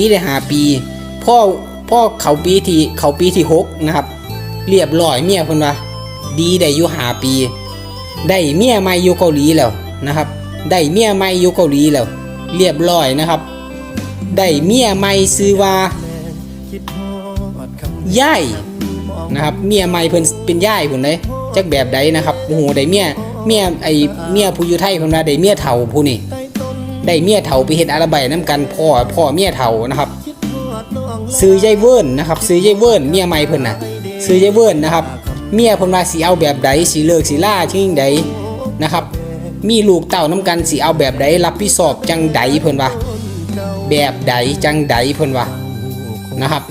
นี่ได้หาปี พ่อพ่อเขาปีที่เขาปีที่หกนะครับ เรียบร้อยเมียเพิ่นว่าดีได้อยู่หาปี ได้เมียใหม่อยู่เกาหลีแล้วนะครับ ได้เมียใหม่อยู่เกาหลีแล้ว เรียบร้อยนะครับ ได้เมียใหม่ซื้อว่าย่ายนะครับเมียใหม่เพิ่นเป็นย่ายเพิ่นเลยจักแบบใดนะครับโอ้โหได้เมียเมียไอเมียผู้อยู่ไทยเพิ่นว่าได้เมียเฒ่าผู้นี่ ได้เมียเฒ่าไปเฮ็ดอาราไบน้ำกันพ่อพ่อเมียเฒ่านะครับ ซื้อยายเวิร์นนะครับ ซื้อยายเวิร์นเมียใหม่เพิ่นน่ะ ซื้อยายเวิร์นนะครับ เมียเพิ่นว่าสิเอาแบบใดสิเลิกสิล่าชิงใดนะครับ มีลูกเต้าน้ำกันสิเอาแบบใดรับผิดชอบจังใดเพิ่นว่าแบบใดจังใดเพิ่นว่านะครับ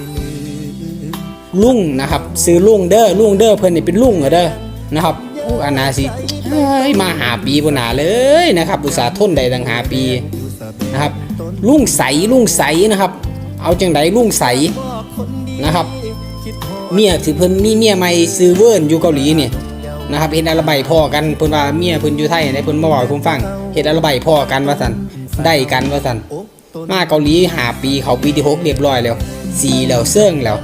ลุงนะครับ ซื้อลุงเด้อลุงเด้อเพิ่นนี่เป็นลุงเหรอเด้อนะครับ อ้อานาสิเอ้ยมาหาปีบ่นาเลยนะครับอุตสาห์ทนได้ตั้งหาปีนะครับลุงใสลุงใสนะครับ เอาจังใดลุงใสนะครับเมียสิเพิ่นมีเมียใหม่ซื้อเวิร์นอยู่เกาหลีเนี่ยนะครับเห็นอาราไบพ่อกันเพิ่นว่าเมียเพิ่นอยู่ไทยได้เพิ่นมาบอกผมฟังเห็นอาราไบพ่อกันว่าซั่นได้กันว่าซั่นมาเกาหลีหาปีเขาปีที่หกเรียบร้อยแล้วสี่แล้วเสื่องแล้ว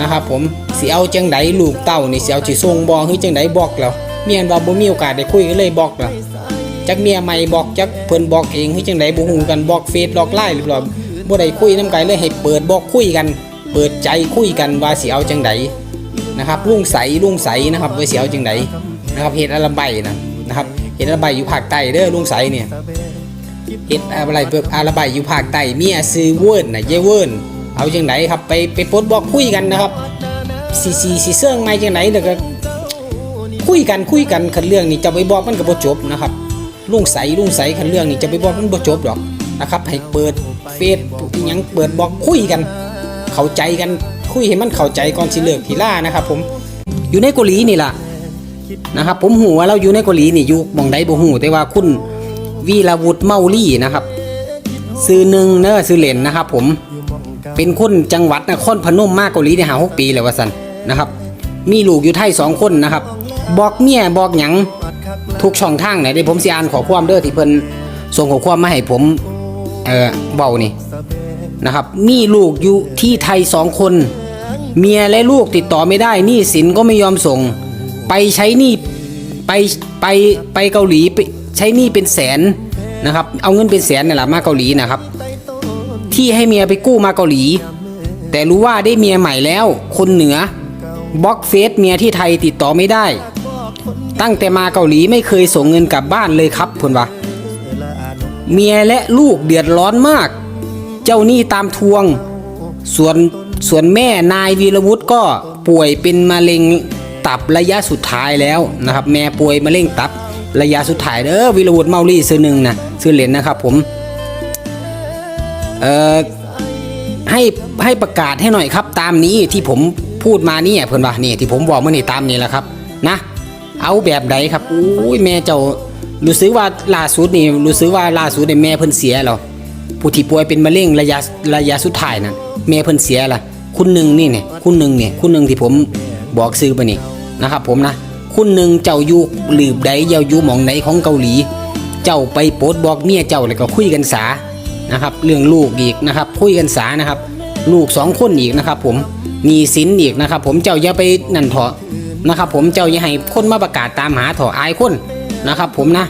นะครับผมสิเอาจังไดลูกเต้านี่สิเอาสิส่งบ่คือจังไดบอกแล้วเมียนว่าบ่มีโอกาสได้คุยกันเลยบอกแล้วจักเมียใหม่บอกจักเพิ่นบอกเองคือจังไดบ่ฮู้กันบอกเฟซบอกไลน์เรียบร้อยบ่ได้คุยน้ำกันเลยให้เปิดบอกคุยกัน เปิดใจคุยกันว่าสิเอาจังไดนะครับลุงใสลุงใสนะครับว่าสิเอาจังไดนะครับเฮ็ดอาราไบนะนะครับเฮ็ดอาราไบอยู่ภาคใต้เด้อลุงใสเนี่ยเฮ็ดอะไรเปิดอาราไบอยู่ภาคใต้เมียซื้อเวิร์นน่ะเยเวิร์น เอาจังไดครับไปไปปลดบอกคุยกันนะครับสิสิสิเสื่องไม่จังไดแล้วก็คุยกันคุยกันคันเรื่องนี้จะไปบอกมันก็บ่จบนะครับลุงใสลุงใสคันเรื่องนี้จะไปบอกมันบ่จบหรอกนะครับ ให้เปิดเฟซอิหยังเปิดบอกคุยกัน เข้าใจกันคุยให้มันเข้าใจก่อนสิเลิกทีล่านะครับ ผมอยู่ในเกาหลีนี่ล่ะนะครับ ผมหูว่าเราอยู่ในเกาหลีนี่อยู่มองใดบ่หูแต่ว่าคุณวีรวุฒิเมาลี่นะครับซื้อหนึ่งเนอะซื้อเหรนนะครับ ผม เป็นคนจังหวัดนครพนมมาเกาหลีในหาหกปีแล้วว่าสันนะครับ มีลูกอยู่ไทยสองคนนะครับ บอกเมียบอกหยังทุกช่องทางไหนเดี๋ยวผมสิอ่านขอความเด้อที่เพิ่นส่งขอความมาให้ผมเออเบานี่นะครับ มีลูกอยู่ที่ไทยสองคน เมียและลูกติดต่อไม่ได้หนี้สินก็ไม่ยอมส่ง ไปใช้หนี้ไปไปไปเกาหลีไปใช้หนี้เป็นแสนนะครับ เอาเงินเป็นแสนนี่แหละมาเกาหลีนะครับ ที่ให้เมียไปกู้มาเกาหลี แต่รู้ว่าได้เมียใหม่แล้ว คนเหนือบล็อกเฟซเมียที่ไทยติดต่อไม่ได้ ตั้งแต่มาเกาหลีไม่เคยส่งเงินกลับบ้านเลยครับเพื่อนวะเมียและลูกเดือดร้อนมาก เจ้าหนี้ตามทวง ส่วนส่วนแม่นายวีรวุฒิก็ป่วยเป็นมะเร็งตับระยะสุดท้ายแล้วนะครับ แม่ป่วยมะเร็งตับระยะสุดท้ายเด้อวีรวุฒิเมาลี่ซื้อหนึ่งนะซื้อเหรียญนะครับผม เอ่อให้ให้ประกาศให้หน่อยครับ ตามนี้ที่ผมพูดมานี่เพื่อนว่านี่ที่ผมบอกเมื่อนี่ตามนี้แหละครับ นะ เอาแบบใดครับอุ้ยแม่เจ้ารู้สึกว่าล่าสุดนี่รู้สึกว่าล่าสุดเนี่ยแม่เพิ่นเสียแล้วผู้ที่ป่วยเป็นมะเร็งระยะระยะสุดท้ายนั่นแม่เพิ่นเสียละคุณหนึ่งนี่เนี่ยคุณหนึ่งเนี่ยคุณหนึ่งที่ผมบอกซื้อไปนี่นะครับ ผมนะคุณหนึ่งเจ้าอยู่หลืบใดเจ้าอยู่หมองไหนของเกาหลี เจ้าไปโพสบอกเมียเจ้าแล้วก็คุยกันสา นะครับ เรื่องลูกอีกนะครับ คุยกันสานะครับ ลูกสองคนอีกนะครับ ผมหนีสินอีกนะครับ ผมเจ้าอย่าไปนั่นเถอะนะครับ ผมเจ้าอย่าให้คนมาประกาศตามหาเถอะอายคนนะครับ ผมนะ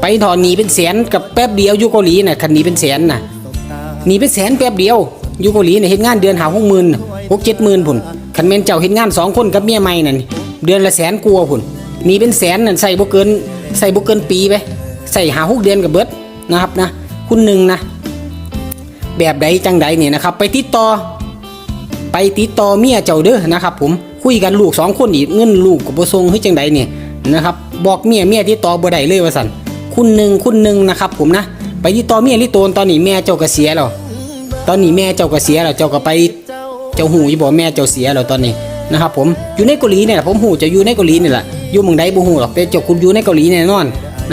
ไปถอนหนีเป็นแสนกับแป๊บเดียวอยู่เกาหลีน่ะคันหนีเป็นแสนน่ะหนีเป็นแสนแป๊บเดียวอยู่เกาหลีเนี่ยเฮ็ดงานเดือนหาหกหมื่นหกเจ็ดหมื่นพุ่นคันแม่นเจ้าเฮ็ดงานสองคนกับเมียใหม่นั่นเดือนละแสนกลัวาพุ่นหนีเป็นแสนนั่นใส่บ่เกินใส่บ่เกินปีไปใส่หาหกเดือนกับเบิดนะครับนะคุณหนึ่งนะ แบบใดจังใดเนี่ยนะครับ ไปติดต่อ ไปติดต่อเมียเจ้าเด้อนะครับ ผมคุยกันลูกสองคนอีกเงินลูกกับบ่ส่งให้จังใดเนี่ยนะครับ บอกเมียเมียที่ต่อบ่ได้เลยว่าสั่นคุณหนึ่งคุณหนึ่งนะครับ ผมนะ ไปที่ต่อเมียลิโตนตอนนี้แม่เจ้าก็เสียแล้วตอนนี้แม่เจ้าก็เสียแล้วเจ้าก็ไปเจ้าหูอยู่บอกแม่เจ้าเสียแล้วตอนนี้นะครับผมอยู่ในเกาหลีเนี่ยผมหูจะอยู่ในเกาหลีนี่แหละอยู่เมืองใดบ่หูหรอกแต่เจ้าคุณอยู่ในเกาหลีแน่นอน